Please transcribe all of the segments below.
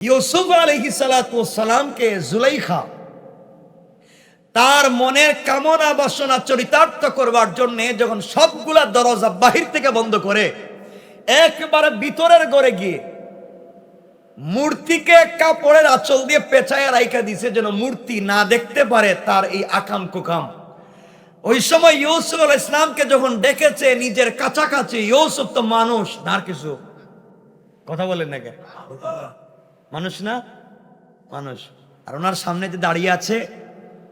ইউসুফ আলহি সালামকে জুলাইখা তার মনের কামনা বাসনা চরিতার্থ করবার জন্য যখন সবগুলা দরজা বাহির থেকে বন্ধ করে, একবারে ভিতরের ঘরে গিয়ে মূর্তিকে কাপড়ের আঁচল দিয়ে পেঁচায় রাইখা দিছে যেন মূর্তি না দেখতে পারে তার এই আকাম কুকাম। ওই সময় ইউসুফ আল ইসলামকে যখন ডেকেছে নিজের কাছাকাছি, ইউসুফ তো মানুষ, না কিছু? কথা বলেন না কেন? মানুষ না? মানুষ। আর ওনার সামনে যে দাঁড়িয়ে আছে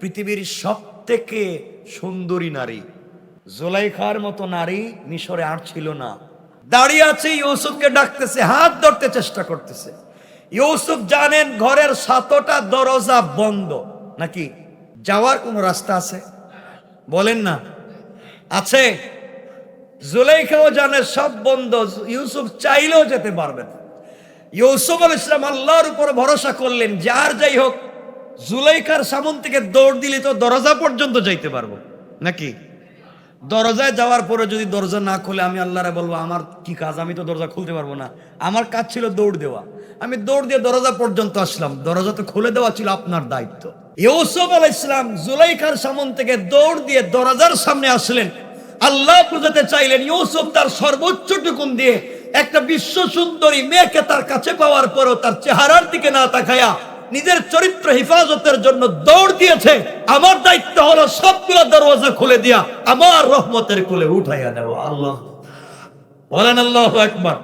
পৃথিবীর সব থেকে সুন্দরী নারী। জোলাইখার মতো নারী মিশরে আর ছিল না। দাঁড়িয়ে আছে, ইউসুফকে ডাকতেছে, হাত ধরতে চেষ্টা করতেছে। ইউসুফ জানেন ঘরের সাতটা দরজা বন্ধ। নাকি? যাওয়ার কোনো রাস্তা আছে? বলেন না। আছে। জুলাইখাও জানে সব বন্ধ, ইউসুফ চাইলেও যেতে পারবে না। ইউসুফ আল ইসলাম আল্লাহর উপর ভরসা করলেন যার যাই হোক জুলাইখার সামন থেকে দৌড় দিলে তো দরজা পর্যন্ত যাইতে পারব। নাকি? দরজায় যাওয়ার পরে যদি দরজা না খুলে, আমি আল্লাহরে বলব, আমার কি কাজ? আমি তো দরজা খুলতে পারব না। আমার কাজ ছিল দৌড় দেওয়া। আমি দৌড় দিয়ে দরজা পর্যন্ত আসলাম। দরজা তো খুলে দেওয়া ছিল আপনার দায়িত্ব। ইউসুফ আল ইসলাম জুলাইখার সামন থেকে দৌড় দিয়ে দরজার সামনে আসলেন। আল্লাহ বুঝাতে চাইলেন, ইউসুফ তার সর্বোচ্চ টুকুন দিয়ে একটা বিশ্ব সুন্দরী মেয়েকে তার কাছে পাওয়ার পরও তার চেহারার দিকে না তাকায়া নিজের চরিত্র হেফাজতের জন্য দৌড় দিয়েছে। আমার দায়িত্ব হলো সবগুলো দরওয়াজা খুলে দিয়া আমার রহমতের কোলে উঠাইয়া দেওয়া আল্লাহ। বলেন আল্লাহ একবার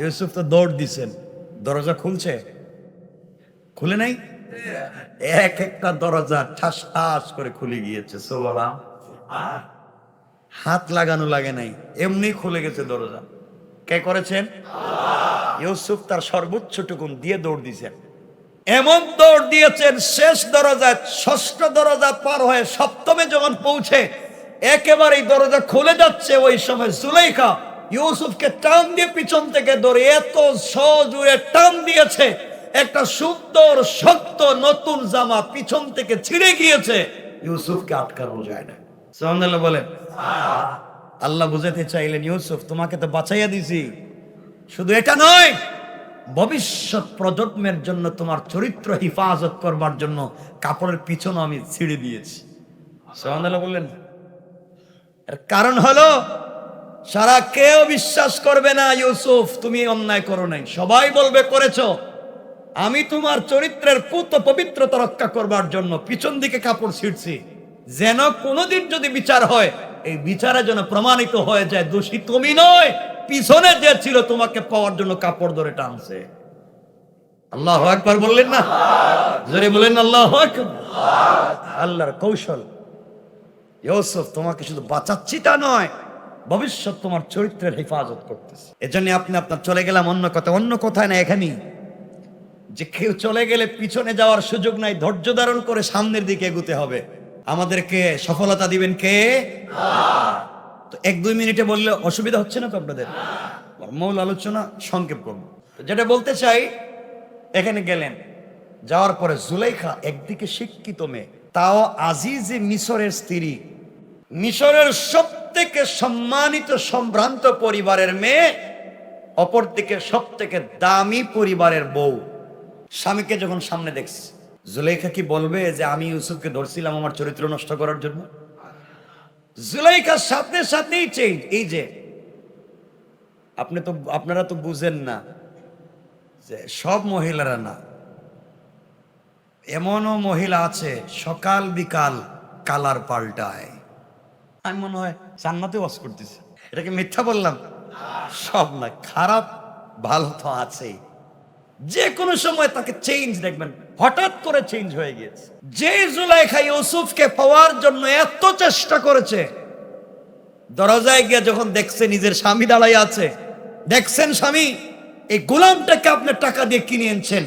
ইউসুফ তো দৌড় দিছেন। দরজা খুলছে? খুলে নাই? এক একটা দরজা ঠাস ঠাস করে খুলে গিয়েছে সোবালা হাত লাগানো লাগে নাই, এমনি খুলে গেছে দরজা। কে করেছেন? ইউসুফ তার সর্বোচ্চ টুকুন দিয়ে দৌড় দিয়েছেন। এমন দৌড় দিয়েছেন, শেষ দরজায়, ষষ্ঠ দরজা পার হয়ে সপ্তমে যখন পৌঁছে একেবারে দরজা খুলে যাচ্ছে ওই সময় জুলেখা ইউসুফকে টান দিয়ে পিছন থেকে ধরে এত সজুড়ে টান দিয়েছে, একটা সুন্দর, শক্ত, নতুন জামা পিছন থেকে ছিঁড়ে গিয়েছে। ইউসুফকে আটকানো যায় না। সোহান বলেন আল্লাহ বুঝাতে চাইলেন, ইউসুফ, তোমাকে তো বাঁচাইয়া দিছি। শুধু এটা নয়, ভবিষ্যৎ প্রজন্মের জন্য তোমার চরিত্র হিফাজত করবার জন্য কাপড়ের পিছনে আমি ছিঁড়ে দিয়েছি। বললেন। এর কারণ হলো, সারা কেউ বিশ্বাস করবে না, ইউসুফ, তুমি অন্যায় করো নাই। সবাই বলবে, করেছ। আমি তোমার চরিত্রের পুত পবিত্রতা রক্ষা করবার জন্য পিছন দিকে কাপড় ছিঁড়ছি। যেন কোনোদিন যদি বিচার হয় এই বিচারে যেন প্রমাণিত হয়ে যায়, দোষী তুমি নয়। পিছনে যে ছিল তোমাকে পাওয়ার জন্য কাপড় ধরে টানছে। আল্লাহ একবার বললেন না? জোরে বলেন আল্লাহ আল্লাহর কৌশল। ইউসুফ, তোমাকে শুধু বাঁচাচ্ছি তা নয়, ভবিষ্যৎ তোমার চরিত্রের হেফাজত করতেছে। এজন্য আপনি আপনার চলে গেলাম অন্য কথা, অন্য কথায় না এখানেই যে কেউ চলে গেলে পিছনে যাওয়ার সুযোগ নাই, ধৈর্য ধারণ করে সামনের দিকে এগুতে হবে। আমাদেরকে সফলতা দিবেন কে? তো এক দুই মিনিটে বললে অসুবিধা হচ্ছে না তো আপনাদের? মূল আলোচনা সংক্ষেপ করব। যেটা বলতে চাই, এখানে গেলেন। যাওয়ার পরে জুলাইখা একদিকে শিক্ষিত মেয়ে, তাও আজিজে মিশরের স্ত্রী। মিশরের সব থেকে সম্মানিত সম্ভ্রান্ত পরিবারের মেয়ে, অপরদিকে সব থেকে দামি পরিবারের বউ। স্বামীকে যখন সামনে দেখছি জুলাইখা কি বলবে যে আমি ইউসুফকে ধরছিলাম আমার চরিত্র নষ্ট করার জন্য? জুলাইখার সাথে সাথেই চেঞ্জ এই যে, আপনি তো, আপনারা তো বুঝেন না যে সব মহিলারা না। এমনও মহিলা আছে সকাল বিকাল কালার পাল্টায়। আমি মনে হয় জান্নাতে ওয়াজ করতেছি। এটাকে মিথ্যা বললাম? সব না, খারাপ, ভালো তো আছেই। যে কোনো সময় তাকে চেঞ্জ দেখবেন। হঠাৎ করে চেঞ্জ হয়ে গিয়েছে। যে জুলাইখা ইউসুফকে পাওয়ার জন্য এত চেষ্টা করেছে, দরজায় গিয়ে যখন দেখছে নিজের স্বামী দাঁড়াই আছে, দেখছেন স্বামী, এই গোলামটাকে আপনি টাকা দিয়ে কিনে এনেছেন,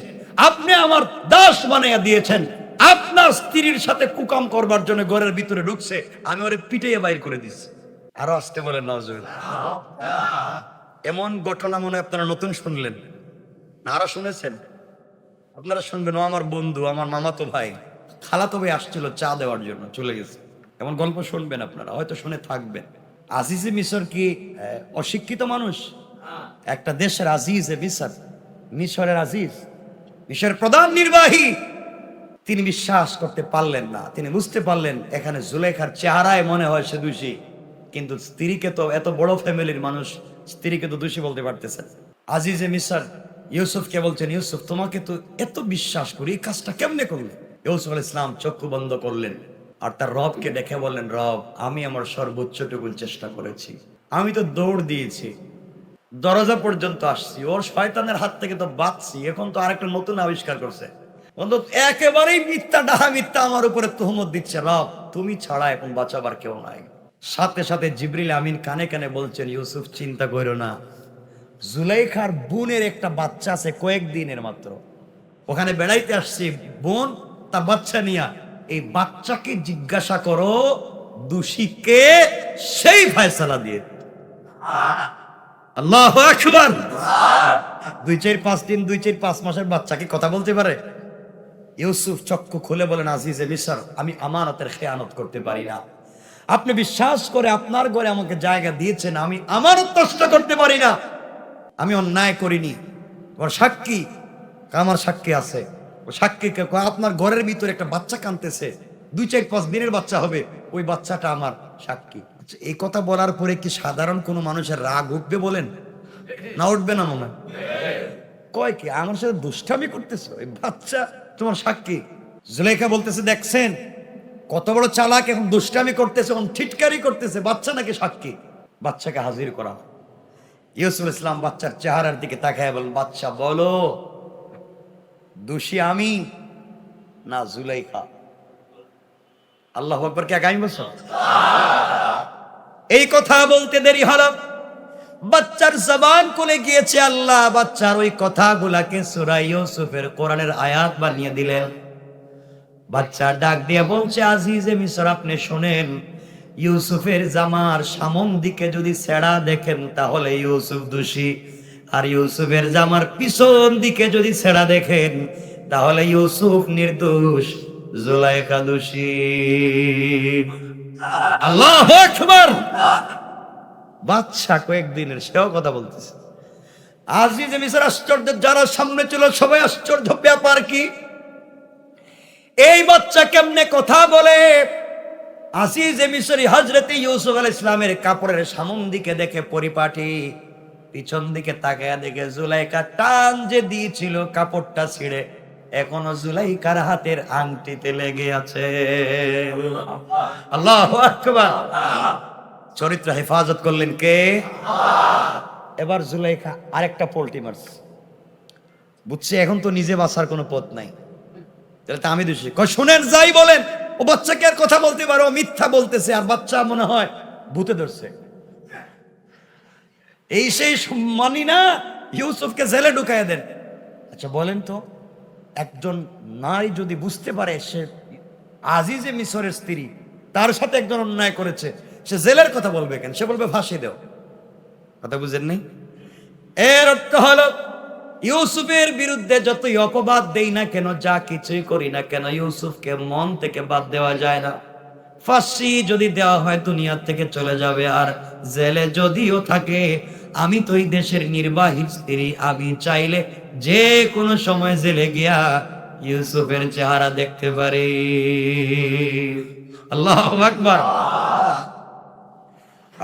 আপনি আমার দাস বানাইয়া দিয়েছেন, আপনার স্ত্রীর সাথে কুকাম করবার জন্য ঘরের ভিতরে ঢুকছে, আমি ওরে পিটাইয়া বাইর করে দিচ্ছি আরও আসতে বলেন নজরুল এমন ঘটনা মনে আপনারা নতুন শুনলেন। না আরও শুনেছেন? আপনারা শুনবেন, ও আমার বন্ধু, আমার মামাতো ভাই। খালাতো ভাই আসছিল চা দেওয়ার জন্য, চলে গেছে। এমন গল্প শুনবেন আপনারা, হয়তো শুনে থাকবেন। আজিজে মিশর কি অশিক্ষিত মানুষ? একটা দেশের আজিজ এ মিশর। মিশরের আজিজ, মিশরের প্রধান নির্বাহী। তিনি বিশ্বাস করতে পারলেন না, তিনি বুঝতে পারলেন, এখানে জুলেখার চেহারায় মনে হয় সে দোষী। কিন্তু স্ত্রীকে তো এত বড় ফ্যামিলির মানুষ, স্ত্রীকে তো দোষী বলতে পারতেছেন। আজিজে মিশর ইউসুফকে বলছেন, ইউসুফ, তোমাকে তো এত বিশ্বাস করি, এই কাজটা কেমনে করলে? ইউসুফ আল ইসলাম চক্ষু বন্ধ করলেন আর তার রবকে দেখে বললেন, রব, আমি আমার সর্বোচ্চটুকুন চেষ্টা করেছি। আমি তো দৌড় দিয়েছি, দরজা পর্যন্ত আসছি, ওর শয়তানের হাত থেকে তো বাঁচছি, এখন তো আরেকটা নতুন আবিষ্কার করছে। অন্তত একেবারেই মিথ্যা, ডাহা মিথ্যা আমার উপরে তহমত দিচ্ছে, রব, তুমি ছাড়া এখন বাঁচাবার কেউ নাই। সাথে সাথে জিবরিল আমিন কানে কানে বলছেন, ইউসুফ, চিন্তা করো না জুলাইখার বোনের একটা বাচ্চা আছে কয়েকদিনের মাত্র। ওখানে বেড়াইতে আসছি বোন, তার বাচ্চা নিয়া, এই বাচ্চাকে জিজ্ঞাসা করো দোষীকে সেই ফায়সালা দিয়ে। আল্লাহ আকবার। দুই চার পাঁচ দিন, দুই চার পাঁচ মাসের বাচ্চা কি কথা বলতে পারে? ইউসুফ চক্ষু খুলে বলেন, আজিজে মিশর, আমি আমানতের খেয়ানত করতে পারি না। আপনি বিশ্বাস করে আপনার ঘরে আমাকে জায়গা দিয়েছেন, আমি আমানত নষ্ট করতে পারি না। আমি অন্যায় করিনি। ওর সাক্ষী আমার সাক্ষী আছে? সাক্ষীকে আপনার ঘরের ভিতরে একটা বাচ্চা কানতেছে দুই চার পাঁচ দিনের বাচ্চা হবে ওই বাচ্চাটা আমার সাক্ষী। আচ্ছা, এই কথা বলার পরে কি সাধারণ কোনো মানুষের রাগ উঠবে বলেন? না উঠবে না মনে? কয় কি আমার সাথে দুষ্টামি করতেছে? ওই বাচ্চা তোমার সাক্ষী। জুলেখা বলতেছে দেখছেন কত বড় চালাক এখন দুষ্টামি করতেছে এখন ঠিটকারি করতেছে বাচ্চা নাকি সাক্ষী? বাচ্চাকে হাজির করা। ইউসুফ ইসলাম বাচ্চার চেহারার দিকে তাকায় বল বাচ্চা, বলো, দোষী আমি না জুলাইখা? আল্লাহ আকবর কে আগামী বছর? এই কথা বলতে দেরি হলো বাচ্চার জবান খুলে গিয়েছে আল্লাহ, বাচ্চার ওই কথাগুলাকে সুরা ইউসুফের কোরআনের আয়াত বানিয়ে দিলেন। বাচ্চা ডাক দিয়ে বলছে, আজিজে মিশর আপনি শোনেন ইউসুফের জামার সামন দিকে যদি ছেড়া দেখেন, তাহলে ইউসুফ দোষী। আর ইউসুফের জামার পিছন দিকে যদি ছেড়া দেখেন, তাহলে ইউসুফ নির্দোষ জুলাইকা দোষী। আল্লাহ আকবার! বাচ্চা কয়েকদিনের সেও কথা বলতেছে। আজিজ মিশর আশ্চর্য যারা সামনে ছিল, সবাই আশ্চর্য। ব্যাপার কি? এই বাচ্চা কেমনে কথা বলে? আসিজ মিশরি হজরত ইউসুফ আল ইসলামের কাপড়ের সামন দিকে দেখে পরিপাটি, পিছন দিকে তাকায় দেখে জুলাইকা টান যে দিয়েছিল কাপড়টা ছিঁড়ে, এখনও জুলাইকার হাতের আংটিতে লেগে আছে। আল্লাহ চরিত্র হেফাজত করলেন কে? এবার জুলাইখা আরেকটা পোল্টি মারছে। বুঝছে, এখন তো নিজে বাঁচার কোনো পথ নাই। তাহলে তো আমি দোষী। শুনেন, যাই বলেন। ও বাচ্চাকে আর কথা বলতে পারো মিথ্যা বলতেছে, আর বাচ্চা মনে হয় ভূতে ধরছে। এই সেই মানি না, ইউসুফকে জেলে ঢুকাইয়া দেন। আচ্ছা বলেন তো, একজন নারী যদি বুঝতে পারে সে আজিজে মিশরের স্ত্রী, তার সাথে একজন অন্যায় করেছে, সে জেলের কথা বলবে কেন? সে বলবে, ফাঁসি দেও। কথা বুঝেন নেই? এর অর্থ হলো ইউসুফের বিরুদ্ধে যতই অপবাদ দেই না কেন, যা কিছুই করি না কেন, ইউসুফকে মন থেকে বাদ দেওয়া যায় না। ফাঁসি যদি দেওয়া হয় দুনিয়া থেকে চলে যাবে, আর জেলে যদিও থাকে, আমি তো এই দেশের নির্বাহী স্ত্রী, আমি চাইলে যে কোনো সময় জেলে গিয়া ইউসুফের চেহারা দেখতে পারি। আল্লাহ আকবার।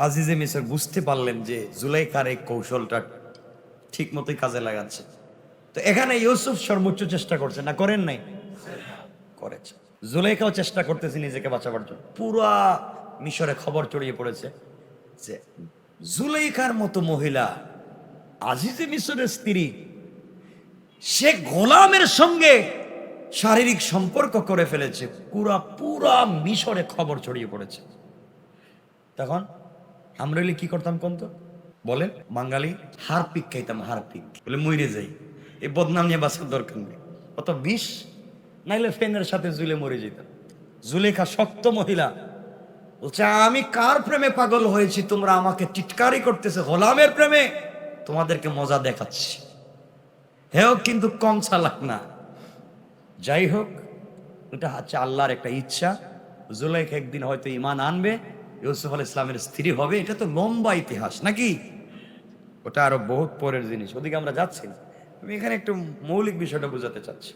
আজিজে মিসর, বুঝতে পারলেন যে জুলাইকার এই কৌশলটা ঠিক মতোই কাজে লাগাচ্ছে। তো এখানে ইউসুফ সর্বোচ্চ চেষ্টা করছে, না করেন নাই? করেছে। জুলাইকাও চেষ্টা করতেছে নিজেকে বাঁচাবার জন্য। পুরা মিশরে খবর ছড়িয়ে পড়েছে যে জুলাইকার মতো মহিলা, আজিজে মিশরের স্ত্রী, সে গোলামের সঙ্গে শারীরিক সম্পর্ক করে ফেলেছে, পুরা পুরা মিশরে খবর ছড়িয়ে পড়েছে। তখন আমরা কি করতাম কোন তো? বলেন, বাঙালি হারপিক খাইতাম, হারপিক। বলে মইরে যাই। এই বদনাম নিয়ে বাঁচার দরকার নেই। অত বিষ, নাইলে ফেনের সাথে জুলে মরে যেতাম। জুলেখা শক্ত মহিলা। বলছে, আমি কার প্রেমে পাগল হয়েছি? তোমরা আমাকে টিটকারি করতেছে গোলামের প্রেমে। তোমাদেরকে মজা দেখাচ্ছি। হেও কিন্তু কম চালাক না। যাই হোক, এটা হচ্ছে আল্লাহর একটা ইচ্ছা। জুলাইখ একদিন হয়তো ইমান আনবে। ইউসুফ আল ইসলামের স্ত্রী হবে, এটা তো লম্বা ইতিহাস, নাকি? ওটা আরও বহুত পরের জিনিস, ওদিকে আমরা যাচ্ছি আমি এখানে একটু মৌলিক বিষয়টা বোঝাতে চাচ্ছি।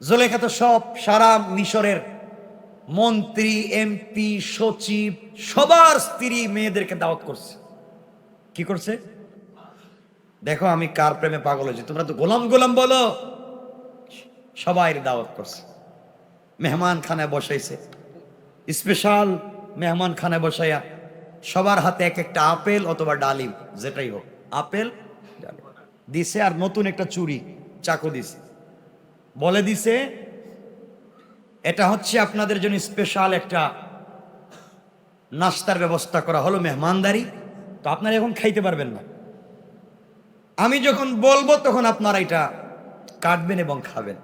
জোলেখা তো সব সারা মিশরের মন্ত্রী, এমপি, সচিব, সবার স্ত্রী মেয়েদেরকে দাওয়াত করছে। কি করছে? দেখো, আমি কার প্রেমে পাগল হয়েছি, তোমরা তো গোলাম গোলাম বলো। সবাই দাওয়াত করছে। মেহমান খানায় বসাইছে। স্পেশাল মেহমান খানায় বসাইয়া সবার হাতে এক একটা আপেল অথবা ডালিম, যেটাই হোক। আপেল দিছে আর নতুন একটা চুড়ি চাকু দিছে। বলে দিছে, এটা হচ্ছে আপনাদের জন্য স্পেশাল একটা নাস্তার ব্যবস্থা করা হলো মেহমানদারি। তো আপনারা এখন খাইতে পারবেন না। আমি যখন বলব তখন আপনারা এটা কাটবেন এবং খাবেন।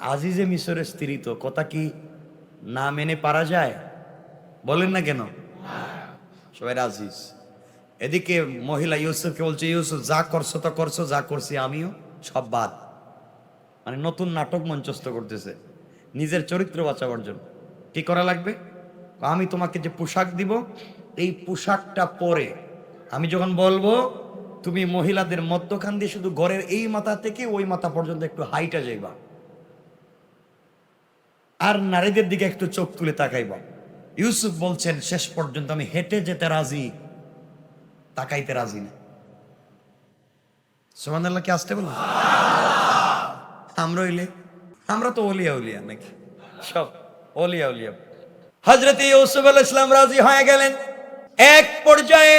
আজিজে মিশরের স্ত্রী তো, কথা কি না মেনে পারা যায়? বলেন না কেন? সবাই আজিজ এদিকে মহিলা ইউসুফকে বলছে, ইউসুফ, যা করছ তো করছ, যা করছি আমিও, সব বাদ। মানে নতুন নাটক মঞ্চস্থ করতেছে, নিজের চরিত্র বাঁচাবার জন্য। কি করা লাগবে? আমি তোমাকে যে পোশাক দিব, এই পোশাকটা পরে আমি যখন বলব, তুমি মহিলাদের মধ্যখান দিয়ে শুধু ঘরের এই মাথা থেকে ওই মাথা পর্যন্ত একটু হাইটা যাইবা। আর নারীদের দিকে একটু চোখ তুলে তাকাইবা। ইউসুফ বলছেন শেষ পর্যন্ত আমি হেঁটে যেতে রাজি তাকাইতে রাজি না। সোমান কি আসতে বলব আমরা হইলে আমরা তো ওলিয়া উলিয়া নাকি? সব ওলিয়া উলিয়া হজরত ইউসুফ আল ইসলাম রাজি হয়ে গেলেন। এক পর্যায়ে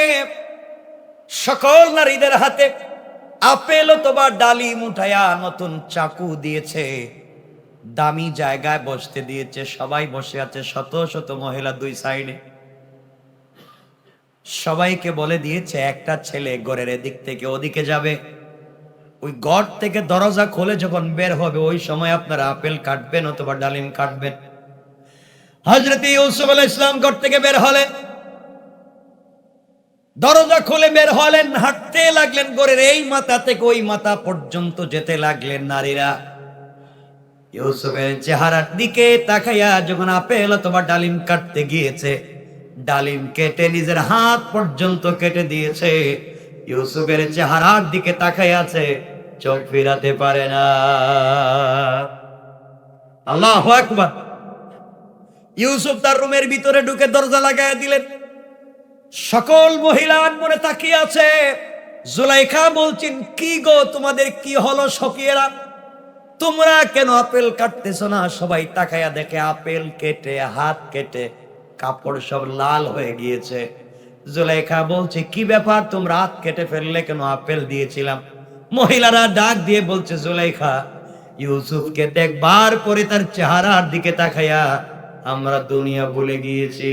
সকল নারীদের হাতে আপেল অথবা ডালি মুঠায়া নতুন চাকু দিয়েছে। দামি জায়গায় বসতে দিয়েছে, সবাই বসে আছে, শত শত মহিলা দুই সাইডে। সবাইকে বলে দিয়েছে, একটা ছেলে গড়ের এদিক থেকে ওদিকে যাবে। ওই গড় থেকে দরজা খুলে যখন বের হবে, ওই সময় আপনারা আপেল কাটবেন অথবা ডালিম কাটবেন। হজরত ইউসুফ আলাইহিস ইসলাম গড় থেকে বের হলেন। দরজা খুলে বের হলেন, হাঁটতে লাগলেন গড়ের এই মাথা থেকে ওই মাথা পর্যন্ত যেতে লাগলেন নারীরা। ইউসুফের চেহারার দিকে তাকাইয়া যখন আপেল অথবা ডালিম কাটতে গিয়েছে, ডালিম কেটে নিজের হাত পর্যন্ত কেটে দিয়েছে, ইউসুফের চেহারার দিকে তাকাই আছে, চোখ ফিরাতে পারে না। আল্লাহ আকবার। ইউসুফ তার রুমের ভিতরে ঢুকে দরজা লাগাই দিলেন। সকল মহিলা মনে তাকিয়ে আছে। জুলাইখা বলছেন, কি গো, তোমাদের কি হলো সকিয়েরা তোমরা কেন আপেল কাটতেছ না? সবাই তাকায়া দেখে আপেল কেটে, হাত কেটে, কাপড় সব লাল হয়ে গিয়েছে। জুলাইখা বলছে, কি ব্যাপার? তোমরা হাত কেটে ফেললে কেন? আপেল দিয়েছিলাম। মহিলারা ডাক দিয়ে বলছে, জুলাইখা, ইউসুফকে দেখবার পরে তার চেহারার দিকে তাকাইয়া আমরা দুনিয়া ভুলে গিয়েছি।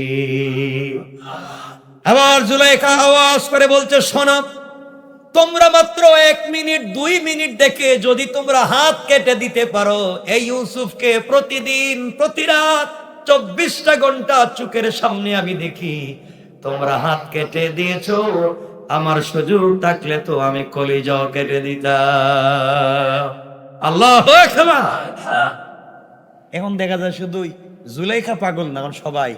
আবার জুলাইখা আওয়াজ করে বলছে, শোনো তোমরা মাত্র এক মিনিট, দুই মিনিট দেখে যদি তোমরা হাত কেটে দিতে পারো, এই ইউসুফকে প্রতিদিন প্রতি রাত চব্বিশটা ঘণ্টা চোখের সামনে আমি দেখি। তোমরা হাত কেটে দিয়েছ, আমার সুযোগ থাকলে তো আমি কলিজাও কেটে দিতাম। আল্লাহ এখন দেখা যায় শুধুই জুলাইখা পাগল না সবাই।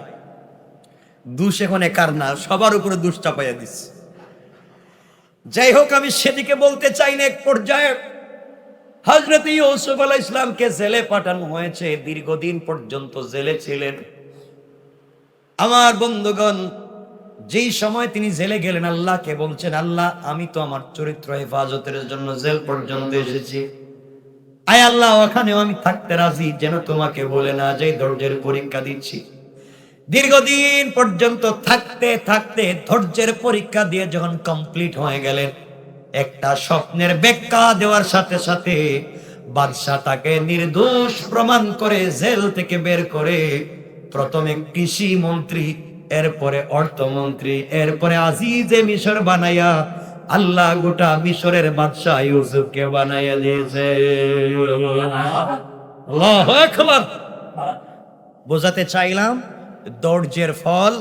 দুষ এখন একার না, সবার উপরে দুষ চাপাইয়া দিচ্ছে। যাই হোক, আমি সেদিকে বলতে চাই না এক পর্যায়ে। হজরত ইউসুফ আলাহ ইসলামকে জেলে পাঠানো হয়েছে, দীর্ঘদিন পর্যন্ত জেলে ছিলেন। আমার বন্ধুগণ, যেই সময় তিনি জেলে গেলেন, আল্লাহকে বলছেন, আল্লাহ, আমি তো আমার চরিত্র হেফাজতের জন্য জেল পর্যন্ত এসেছি। আয় আল্লাহ, ওখানেও আমি থাকতে রাজি, যেন তোমাকে বলে না যে ধৈর্যের পরীক্ষা দিচ্ছি। দীর্ঘদিন পর্যন্ত থাকতে থাকতে ধৈর্যের পরীক্ষা দিয়ে যখন কমপ্লিট হয়ে গেলেন, একটা স্বপ্নের ব্যাখ্যা দেওয়ার সাথে সাথে বাদশাহ তাকে নির্দোষ প্রমাণ করে জেল থেকে বের করে প্রথমে কৃষি মন্ত্রী, এরপরে অর্থমন্ত্রী, এরপরে আজিজে মিশর বানাইয়া আল্লাহ গোটা মিশরের বাদশাহ ইউসুফকে বানাইয়া দিয়েছে। বোঝাতে চাইলাম দৌর্যের ফল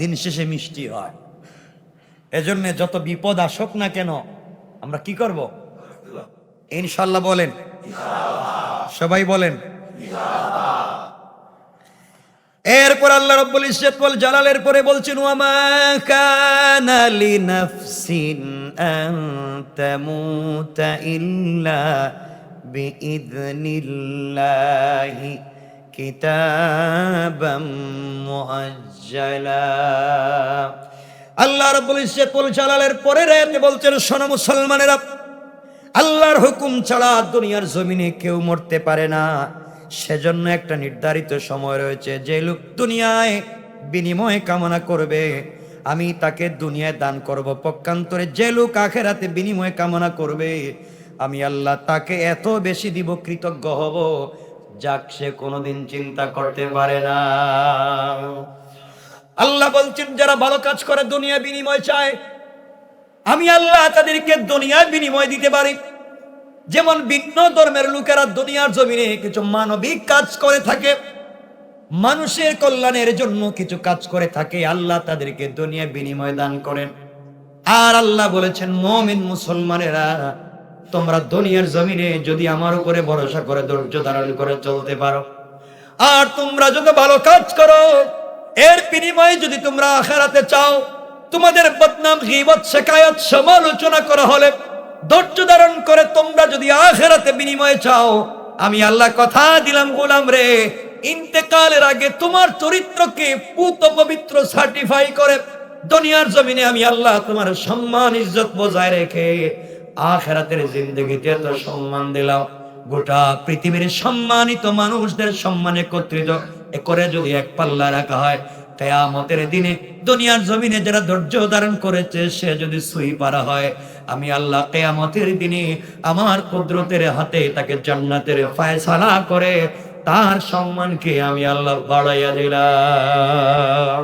দিন শেষে মিষ্টি হয়। এজন্য যত বিপদ আসুক না কেন, আমরা কি করব? ইনশাল্লাহ বলেন। সবাই বলেন। এরপর আল্লাহ রব্বুল ইজ্জত ওয়াল জালালের পরে বলছেন, ওয়ামা কানা লিনাফসিন আন তামুতা ইল্লা আল্লাহ রব্বুল ইজ্জত ওয়াল জালালের পরে রাতে বলছেন, শোনো মুসলমানেরা, আল্লাহর হুকুম ছাড়া দুনিয়ার জমিনে কেউ মরতে পারে না। সেজন্য একটা নির্ধারিত সময় রয়েছে, যে লোক দুনিয়ায় বিনিময় কামনা করবে, আমি তাকে দুনিয়ায় দান করব। পক্ষান্তরে যে লোক আখেরাতে বিনিময় কামনা করবে, আমি আল্লাহ তাকে এত বেশি দিব, কৃতজ্ঞ হব যাক, সে কোনোদিন চিন্তা করতে পারে না। আল্লাহ বলছেন, যারা ভালো কাজ করে, দুনিয়া বিনিময় চায়। আমি আল্লাহ তাদেরকে দুনিয়ার বিনিময় দিতে পারি। যেমন ভিন্ন ধর্মের লোকেরা দুনিয়ার জমিনে কিছু মানবিক কাজ করে থাকে, মানুষের কল্যাণের জন্য কিছু কাজ করে থাকে, আল্লাহ তাদেরকে দুনিয়া বিনিময় দান করেন। আর আল্লাহ বলেছেন, মমিন মুসলমানেরা তোমরা দুনিয়ার জমিনে যদি আমার উপরে ভরসা করে, ধৈর্য ধারণ করে চলতে পারো। আর তোমরা যদি ভালো কাজ করো, এর বিনিময়ে যদি তোমরা আখেরাতে চাও, তোমাদের বদনাম, গীবত, শেখায়ত, সমালোচনা করা হলে, ধৈর্য ধারণ করে তোমরা যদি আখেরাতে বিনিময়ে চাও, আমি আল্লাহ কথা দিলাম, গোলাম রে। ইন্তেকালের আগে তোমার চরিত্রকে পুত পবিত্র সার্টিফাই করে, দুনিয়ার জমিনে আমি আল্লাহ তোমার সম্মান, ইজ্জত বজায় রেখে আখেরাতের জিন্দগিতে এত সম্মান দিলাম। গোটা পৃথিবীর সম্মানিত মানুষদের সম্মান একত্রিত এ করে যদি এক পাল্লা রাখা হয়, কেয়ামতের দিনে দুনিয়ার জমিনে যারা ধৈর্য ধারণ করেছে, সে যদি সুই পারা হয়, আমি আল্লাহ কেয়ামতের দিনে আমার কুদরতের হাতে তাকে জান্নাতের ফায়সালা করে তার সম্মানকে আমি আল্লাহ বাড়াইয়া দিলাম।